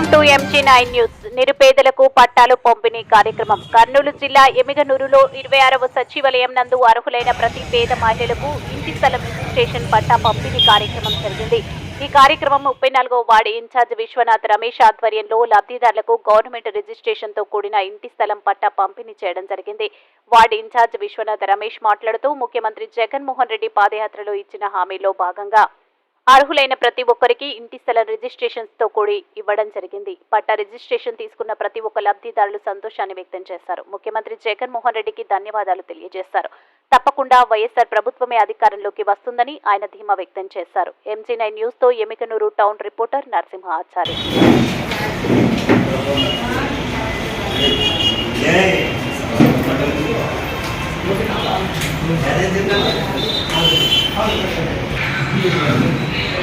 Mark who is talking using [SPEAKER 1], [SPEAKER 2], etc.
[SPEAKER 1] MG nine news నిరుపేదలకు పట్టాలు పంపిణీ కార్యక్రమం. కర్నూలు జిల్లా ఎమిగనూరులో ఇరవై ఆరవ సచివాలయం నందు అర్హులైన ప్రతి పేద మహిళలకు ఇంటి స్థలం రిజిస్ట్రేషన్ పట్టా పంపిణీ కార్యక్రమం జరిగింది. ఈ కార్యక్రమం ముప్పై నాలుగో వార్డు ఇన్ఛార్జ్ విశ్వనాథ్ రమేష్ ఆధ్వర్యంలో లబ్ధిదారులకు గవర్నమెంట్ రిజిస్ట్రేషన్తో కూడిన ఇంటి స్థలం పట్టా పంపిణీ చేయడం జరిగింది. వార్డు ఇన్ఛార్జ్ విశ్వనాథ్ రమేష్ మాట్లాడుతూ ముఖ్యమంత్రి జగన్మోహన్ రెడ్డి పాదయాత్రలో ఇచ్చిన హామీలో భాగంగా అర్హులైన ప్రతి ఒక్కరికి ఇంటి స్థల రిజిస్ట్రేషన్స్తో కూడి ఇవ్వడం జరిగింది. పట్టా రిజిస్ట్రేషన్ తీసుకున్న ప్రతి ఒక్క లబ్ధిదారులు సంతోషాన్ని వ్యక్తం చేశారు ముఖ్యమంత్రి జగన్మోహన్ రెడ్డికి ధన్యవాదాలు తెలియజేశారు తప్పకుండా వైఎస్ఆర్ ప్రభుత్వమే అధికారంలోకి వస్తుందని ఆయన ధీమా వ్యక్తం చేశారు. MG nine న్యూస్తో Yemmiganur town reporter Narasimha Acharya Thank you.